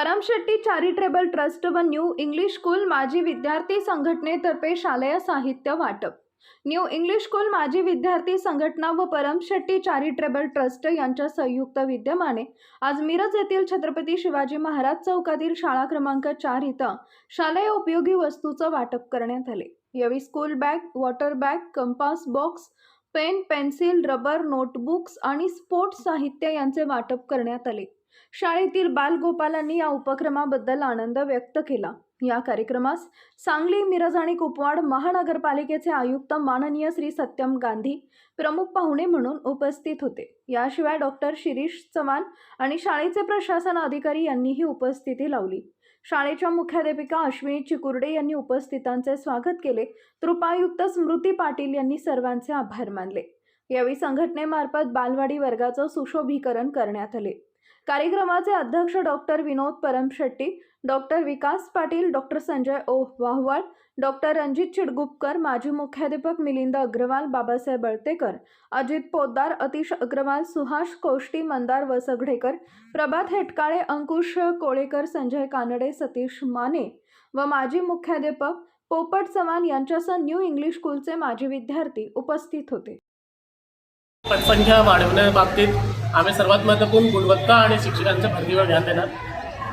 Paramshetti charitable trust व new English school माजी विद्यार्थी संघटनेतर्फे शालेय साहित्य वाटप. न्यू इंग्लिश स्कूल माजी विद्यार्थी संघटना व परमशेट्टी चॅरिटेबल ट्रस्ट यांच्या संयुक्त विद्यमाने आज मिरज येथील छत्रपती शिवाजी महाराज चौकातील शाळा क्रमांक चार इथं शालेय उपयोगी वस्तूचं वाटप करण्यात आले. यावेळी school bag water bag compass box pen pencil rubber notebooks आणि स्पोर्ट्स साहित्य यांचे वाटप करण्यात आले. शाळेतील बालगोपालांनी या उपक्रमाबद्दल आनंद व्यक्त केला. या कार्यक्रमास सांगली मिरज आणि कुपवाड महानगरपालिकेचे आयुक्त माननीय श्री सत्यम गांधी प्रमुख पाहुणे म्हणून उपस्थित होते. याशिवाय डॉक्टर शिरीष चव्हाण आणि शाळेचे प्रशासन अधिकारी यांनीही उपस्थिती लावली. शाळेच्या मुख्याध्यापिका अश्विनी चिकुर्डे यांनी उपस्थितांचे स्वागत केले. तर उपायुक्त स्मृती पाटील यांनी सर्वांचे आभार मानले. यावेळी संघटनेमार्फत बालवाडी वर्गाचं सुशोभीकरण करण्यात आले. कार्यक्रमाचे अध्यक्ष doctor Vinod Paramshetti doctor Vikas Patil doctor Sanjay O Wahwal doctor Ranjit Chidgupkar माजी मुख्याध्यापक मिलिंद अग्रवाल बाबासाहेब बळतेकर अजित पोद्दार अतिश अग्रवाल सुहास कोष्टी मंदार वसगडेकर प्रभात हेटकाळे अंकुश कोळेकर संजय कानडे सतीश माने व माजी मुख्याध्यापक पोपट चव्हाण यांच्यासह न्यू इंग्लिश स्कूलचे माजी विद्यार्थी उपस्थित होते. पटसंख्या वाढवण्याबाबतीत आम्ही सर्वात महत्त्वपूर्ण गुणवत्ता आणि शिक्षकांच्या भरतीवर ध्यान देणार.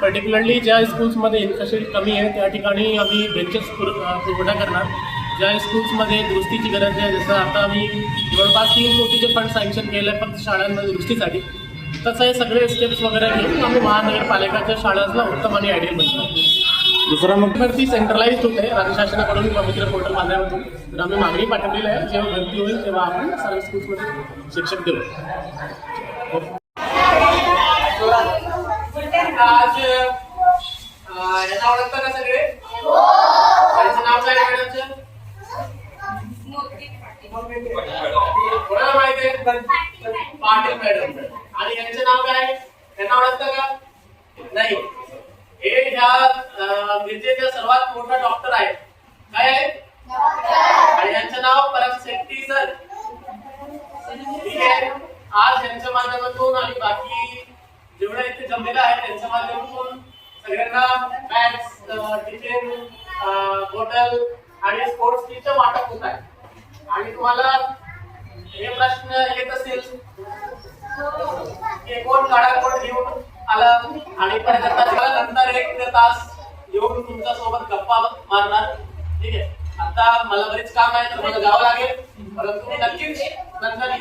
पर्टिक्युलरली ज्या स्कूल्समध्ये इन्फ्रास्ट्रक्चर कमी आहे त्या ठिकाणी आम्ही बेंचेस पुरवठा करणार. ज्या स्कूल्समध्ये दुरुस्तीची गरज आहे जसं आता आम्ही जवळपास तीन कोटीचे फंड सँक्शन केलं आहे फक्त शाळांमध्ये दुरुस्तीसाठी. तसं हे सगळे स्टेप्स वगैरे घेऊन आम्ही महानगरपालिकाच्या शाळांना उत्तम आणि आयडियल बनतो दुसरा मग? भरती सेंट्रलाइज होते राज्य शासनाकडून पवित्र पोर्टल माध्यमातून तर आम्ही मागणी पाठवलेली आहे जेव्हा भरती होईल तेव्हा आपण सर्व स्कूल्समध्ये शिक्षक देऊ. आज यांना ओळखता का सगळे? यांचं नाव काय आहे मॅडमचं? कोणाला माहिती आहे? पाटील मॅडम. आणि यांचं नाव काय यांना ओळखता का? नाही. हे ह्या अं, सर्वात मोठा डॉक्टर आहेत. काय आहेत? आणि यांचं नाव परम शेट्टी सर ठीक आहे आज यांच्या माध्यमातून आणि बाकी? जेवढे इथे जमलेलं आहे त्यांच्या माध्यमातून सगळ्यांना बॅग्स टिफिन बॉटल आणि स्पोर्ट्स किटचं वाटप होत आहे. आणि तुम्हाला हे प्रश्न येत असेल की कोण गाडा कोण घेऊन आलं आणि परत नंतर एक तास येऊन तुमच्यासोबत गप्पा मारणार. ठीक आहे. आता मला बरेच काम आहे तर मला जावं लागेल. परंतु नक्कीच नंतर